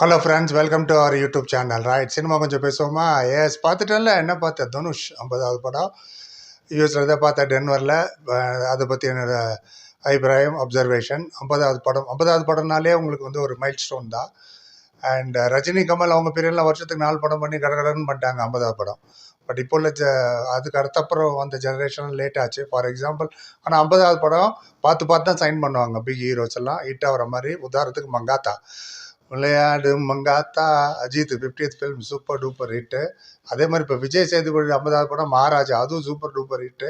Hello friends welcome to our YouTube channel right cinema கொஞ்சம் பேசுவோமா? Yes பார்த்துட்டேன்ல. என்ன பார்த்தேன் தனுஷ் ஐம்பதாவது படம். யூஎஸில் தான் பார்த்தேன் டென்வரில் அதை பற்றி என்னோடய அபிப்பிராயம் அப்சர்வேஷன் ஐம்பதாவது படம். ஐம்பதாவது படம்னாலே உங்களுக்கு வந்து ஒரு மைல் ஸ்டோன் தான் அண்ட் ரஜினி கமல் அவங்க பீரியடில் வருஷத்துக்கு நாலு படம் பண்ணி கடகடன்னு பண்ணிட்டாங்க ஐம்பதாவது படம். பட் இப்போ உள்ள ஜ அதுக்கு அடுத்தப்புறம் வந்த ஜெனரேஷன் லேட் ஆச்சு. ஃபார் எக்ஸாம்பிள் ஆனால் ஐம்பதாவது படம் பார்த்து பார்த்து தான் சைன் பண்ணுவாங்க. பிக் ஹீரோஸ் எல்லாம். ஹிட் ஆகிற மாதிரி. உதாரணத்துக்கு மங்காத்தா. விளையாடு Mankatha Ajith fiftieth film super duper hit அதே மாதிரி இப்போ விஜய் சேதுபதி ஐம்பதாவது படம் மகாராஜா அதுவும் சூப்பர் டூப்பர் ஹிட்டு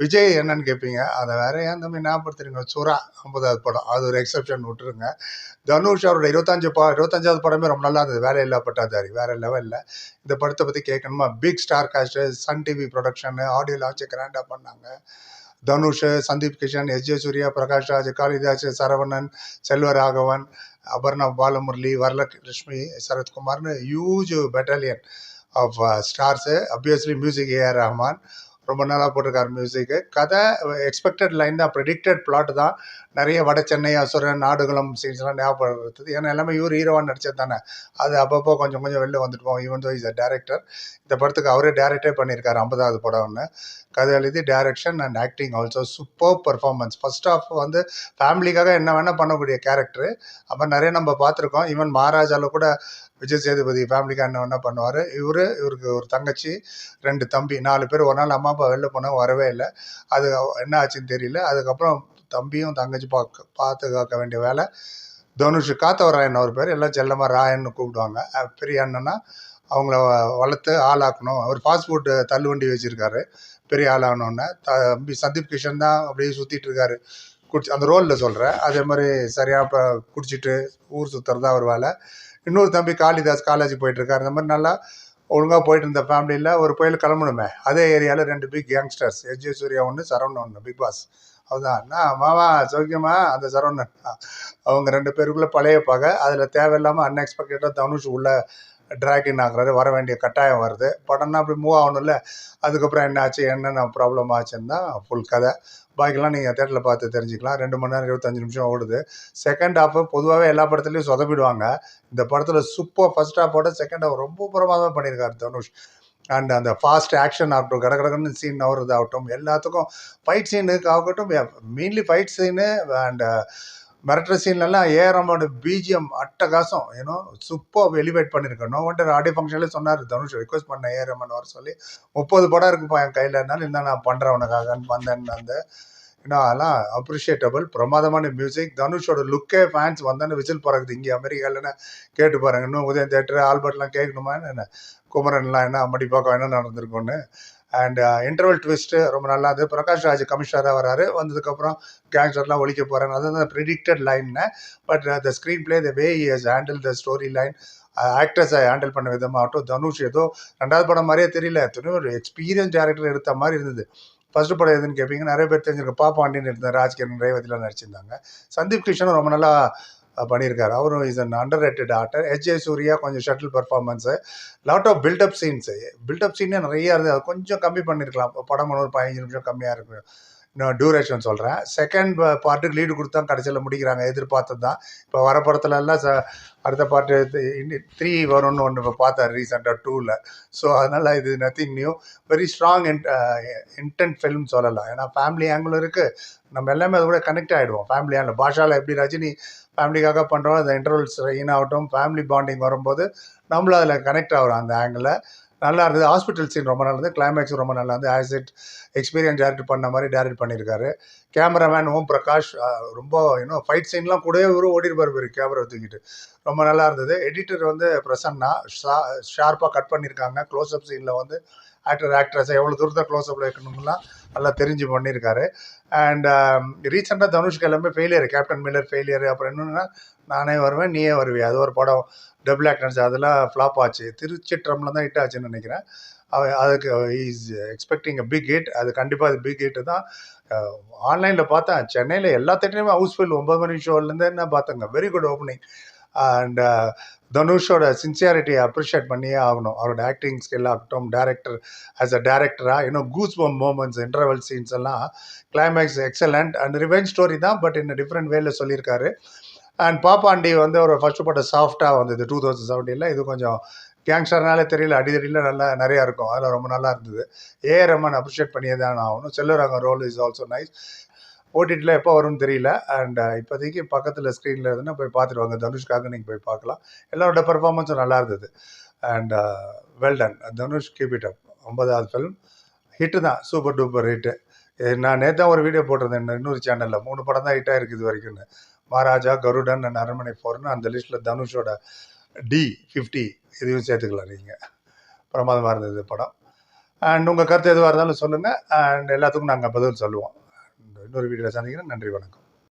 விஜய் என்னன்னு கேட்பீங்க அதை வேற ஏன் தம்பி ஞாபகப்படுத்துறீங்க? சுறா ஐம்பதாவது படம். அது ஒரு எக்ஸப்ஷன் விட்டுருங்க. தனுஷ் அவரோட இருபத்தஞ்சு பா இருபத்தஞ்சாவது படமே ரொம்ப நல்லா இருந்தது. வேலை இல்லா பட்டாதாரி வேற லெவலில் இந்த படத்தை பற்றி கேட்கணுமா? Big star cast Sun TV production audio launch கிராண்டாக பண்ணாங்க. Dhanush Sundeep Kishan S J Suryah Prakash Raj Kalidas Saravanan Selvaraghavan Aparna Balamurli, Varlak Lakshmi, Sarath Kumar, a huge battalion of uh, stars. Obviously, music A.R. Rahman, ரொம்ப நல்லா போட்டிருக்காரு மியூசிக்கு கதை expected line தான் predicted plot தான். நிறைய வட சென்னை அசுரன் நாடுகளம் சீன்ஸ்லாம் ஞாபகப்படுத்துது. ஏன்னா எல்லாமே இவர் ஹீரோவாக நடிச்சது தானே. அது அப்பப்போ கொஞ்சம் கொஞ்சம் வெளில வந்துட்டு போவோம். Even though is a director இந்த படத்துக்கு அவரே டேரக்டே பண்ணியிருக்காரு ஐம்பதாவது படம் ஒன்று கதை எழுதி direction and acting also super performance first half வந்து ஃபேமிலிக்காக என்ன வேணால் பண்ணக்கூடிய கேரக்டர் அப்புறம் நிறைய நம்ம பார்த்துருக்கோம். ஈவன் மகாராஜாவில் கூட விஜய் சேதுபதி ஃபேமிலிக்காக என்ன பண்ணுவார்? இவர் இவருக்கு ஒரு தங்கச்சி ரெண்டு தம்பி நாலு பேர். ஒரு நாள் அம்மா அப்பா வெளில போனால் வரவே இல்லை. அது என்ன ஆச்சுன்னு தெரியல. அதுக்கப்புறம் தம்பியும் தங்கச்சி பார்க்க பாதுகாக்க வேண்டிய வேலை. தனுஷ் காத்தவராயன் அவர் பேர். எல்லாம் செல்லமாக ராயன்னு கூப்பிடுவாங்க. பெரிய அண்ணன்னா அவங்கள வளர்த்து ஆளாக்கணும். அவர் ஃபாஸ்ட் தள்ளுவண்டி வச்சுருக்காரு. பெரிய ஆளாகணுன்னு தம்பி சந்தீப் கிஷன் தான் அப்படியே சுற்றிட்டு இருக்காரு. குடிச்சு அந்த ரோலில் சொல்கிறேன் அதே மாதிரி சரியாக இப்போ குடிச்சிட்டு ஊர் சுற்றுறது அவர் வேலை. இன்னொரு தம்பி காளிதாஸ் காலேஜ் போயிட்டுருக்காரு. இந்த மாதிரி நல்லா ஒழுங்காக போயிட்டு இருந்த ஃபேமிலியில் ஒரு புயல் கிளம்பணுமே. அதே ஏரியாவில் ரெண்டு பிக் கேங்ஸ்டர்ஸ் எஸ் சூர்யா ஒன்று சரவணன் ஒன்று பிக் பாஸ் அதுதான் மாமா சௌக்கியமா? அந்த சரவணன். அவங்க ரெண்டு பேருக்குள்ளே பழைய பகை. அதில் தேவையில்லாமல் அன்எக்ஸ்பெக்டடாக தனுஷ் உள்ள ட்ராகின் ஆகுறாரு வர வேண்டிய கட்டாயம் வருது. படம்னா அப்படி மூவ் ஆகணும்ல. அதுக்கப்புறம் என்ன ஆச்சு என்னென்ன ப்ராப்ளம் ஆச்சுன்னு தான் ஃபுல் கதை. பாக்கிலாம் நீங்கள் தேட்டரில் பார்த்து தெரிஞ்சுக்கலாம். ரெண்டு மணி நேரம் இருபத்தஞ்சு நிமிஷம் ஓடுது. செகண்ட் ஹாஃப் பொதுவாகவே எல்லா படத்துலையும் சொதப்பிடுவாங்க. இந்த படத்தில் சூப்பர் ஃபர்ஸ்ட் ஹாஃபோட செகண்ட் ஹாஃப் ரொம்ப பிரமாதமாக பண்ணியிருக்காரு தனுஷ். அண்ட் அந்த ஃபாஸ்ட் ஆக்ஷன் ஆகட்டும் கடகடகன்னு சீன் ஆகுறது ஆகட்டும் எல்லாத்துக்கும் ஃபைட் சீனுக்கு ஆகட்டும் மெயின்லி ஃபைட் சீனு அண்ட் மிரட்டுற சீன்லலாம் ஏஆர்எம்மோட பிஜிஎம் அட்டகாசம் ஏன்னோ சூப்பர் எலிவேட் பண்ணியிருக்கேன் நோ வண்டர் ஆடியோ ஃபங்க்ஷன்லேயே சொன்னார் தனுஷ் ரிக்வஸ்ட் பண்ண ஏஆர்எம்மன் வர சொல்லி முப்பது படம் இருக்குப்பா என் கையில் இருந்தாலும் இருந்தால் நான் பண்ணுறேன் உனக்காகன்னு வந்தேன்னு அந்த ஏன்னா அதெல்லாம் அப்ரிஷியேட்டபிள் பிரமாதமான மியூசிக் தனுஷோட லுக்கே ஃபேன்ஸ் வந்தோன்னு விசில் பறக்குது இங்கே அமெரிக்காவில்னு கேட்டு பாருங்க இன்னும் உதயம் தேட்டர் ஆல்பர்ட்லாம் கேட்கணுமா? என்ன குமரன்லாம் என்ன அம்மடி பார்க்க என்ன நடந்திருக்கும்னு? அண்ட் இன்டர்வல் ட்விஸ்ட்டு ரொம்ப நல்லா இருந்தது பிரகாஷ் ராஜ் கமிஷனராக வராரு. வந்ததுக்கப்புறம் கேங்ஸ்டர்லாம் ஒழிக்க போகிறாங்க அதுதான் predicted லைன்னு but the screenplay the way is handle the story line ஆக்டர்ஸை handle பண்ண விதமாகட்டும் தனுஷ் ஏதோ ரெண்டாவது படம் மாதிரியே தெரியல. எத்தனையோ ஒரு எக்ஸ்பீரியன்ஸ் டேரக்டர் எடுத்த மாதிரி இருந்தது. ஃபர்ஸ்ட் படம் எதுன்னு கேட்பீங்க நிறைய பேர் தெரிஞ்சிருக்க பாப்பாண்டின்னு இருந்தார் ராஜ்கிரண் ரேவதிலாம் நடிச்சிருந்தாங்க. சந்தீப் கிருஷ்ணன் ரொம்ப நல்லா பண்ணியிருக்காரு. அவரும் is an underrated actor ஹெச்ஏ சூர்யா கொஞ்சம் subtle performance lot of buildup scenes buildup சீனே நிறையா இருந்தது அது கொஞ்சம் கம்மி பண்ணியிருக்கலாம் படம் ஒரு பதினஞ்சு நிமிஷம் கம்மியாக இருக்கும். இன்னும் டியூரேஷன் சொல்கிறேன் செகண்ட் பார்ட்டுக்கு லீடு கொடுத்தா கடைசியில் முடிக்கிறாங்க. எதிர்பார்த்தது தான். இப்போ வர படத்துல எல்லாம் ச அடுத்த பாட்டு த்ரீ வரும்னு ஒன்று இப்போ பார்த்தேன் ரீசெண்டாக டூவில் ஸோ அதனால் இது நத்திங் நியூ வெரி ஸ்ட்ராங் இன்ட் இன்டென்ட் ஃபிலிம் சொல்லலாம். ஏன்னா ஃபேமிலி ஆங்கிள் இருக்குது நம்ம எல்லாமே அது கூட கனெக்ட் ஆகிடுவோம் ஃபேமிலி ஆங்கிள் பாஷாவில் எப்படி ரஜினி ஃபேமிலிக்காக பண்ணுறோம் அந்த இன்டர்வல்ஸ் ஆகட்டும் ஃபேமிலி பாண்டிங் வரும்போது நம்மளும் அதில் கனெக்ட் ஆகிறோம் அந்த ஆங்கிளில் நல்லா இருந்தது. ஹாஸ்பிட்டல் சீன் ரொம்ப நல்லா இருந்தது. கிளைமேக்ஸ் ரொம்ப நல்லா இருந்தது. ஆஸ் இட் எக்ஸ்பீரியன்ஸ் டேரக்ட் பண்ண மாதிரி டேரக்ட் பண்ணியிருக்காரு. கேமராமேன் ஓம் பிரகாஷ் ரொம்ப இன்னும் ஃபைட் சீன்லாம் கூடவே இவரும் ஓடிருப்பார் பேர் கேமரா தூக்கிட்டு. ரொம்ப நல்லா இருந்தது. எடிட்டர் வந்து பிரசன்னா ஷா ஷார்ப்பாக கட் பண்ணியிருக்காங்க. க்ளோஸ்அப் சீனில் வந்து ஆக்டர் ஆக்ட்ரஸ் எவ்வளோ தூரத்தை க்ளோஸ்அப்பில் வைக்கணும்லாம் நல்லா தெரிஞ்சு பண்ணியிருக்காரு. அண்ட் ரீசெண்டாக um, தனுஷ்க்கு எல்லாமே ஃபெயிலியர் கேப்டன் மில்லர் ஃபெயிலியர் அப்புறம் என்னென்னா நானே வருவேன் நீயே வருவியா? அது ஒரு படம் டபுள் ஆக்ட் அதெல்லாம் ஃப்ளாப் ஆச்சு. திருச்சிற்றம்பலம் தான் ஹிட் ஆச்சுன்னு நினைக்கிறேன். அதுக்கு is expecting a big hit அது கண்டிப்பாக அது பிக் ஹிட்டு தான். ஆன்லைனில் பார்த்தேன். சென்னையில் எல்லா தேட்டரையுமே ஹவுஸ்ஃபுல் ஒன்பது மணி ஷோலேருந்து என்ன பார்த்தேங்க. வெரி குட் ஓப்பனிங் அண்ட் தனுஷோட சின்சியாரிட்டியை அப்ரிஷியேட் பண்ணியே ஆகணும். அவரோட ஆக்டிங் ஸ்கில் ஆகட்டும் டேரக்டர் ஆஸ் அ டேரக்டராக இன்னும் goose bump moments interval scenes எல்லாம் climax excellent and revenge story தான் பட் இன்னும் டிஃப்ரெண்ட் வேல சொல்லியிருக்காரு. அண்ட் பாப்பாண்டி வந்து ஒரு ஃபர்ஸ்ட் படம் சாஃப்டாக வந்தது டூ தௌசண்ட் செவன்டீனில் இது கொஞ்சம் கேங்ஸ்டர்னாலே தெரியல அடிதடியில் நல்லா நிறையா இருக்கும். அதில் ரொம்ப நல்லா இருந்தது. ஏ ரமன் அப்ரிஷியேட் பண்ணியே தான் ஆகணும். செல்வராங்க ரோல் இஸ் ஆல்சோ நைஸ் ஓடிடியில் எப்போ வரும்னு தெரியல. அண்ட் uh, இப்போதைக்கு பக்கத்தில் ஸ்க்ரீனில் இருந்துன்னா போய் பார்த்துட்டு வாங்க. தனுஷ்காக நீங்கள் போய் பார்க்கலாம். எல்லாரோட பெர்ஃபார்மன்ஸும் நல்லா இருந்தது. And well done Dhanush keep it up ஒன்பதாவது ஃபிலிம் ஹிட்டு தான். சூப்பர் டூப்பர் ஹிட்டு நான் நேற்று ஒரு வீடியோ போட்டிருந்தேன். இன்னொரு சேனலில் மூணு படம் தான் ஹிட்டாக இருக்குது இது வரைக்கும்னு. மகாராஜா கருடன் அண்ட் அரண்மனை ஃபோர்னு அந்த லிஸ்ட்டில் தனுஷோட டி ஃபிஃப்டி இதையும் சேர்த்துக்கலாம் நீங்கள் பிரமாதமாக இருந்தது படம். அண்ட் உங்கள் கருத்து எதுவாக இருந்தாலும் சொல்லுங்கள் அண்ட் எல்லாத்துக்கும் நாங்கள் பதில் சொல்லுவோம். இன்னொரு வீடியோவில் சந்திக்கிறேன். நன்றி வணக்கம்.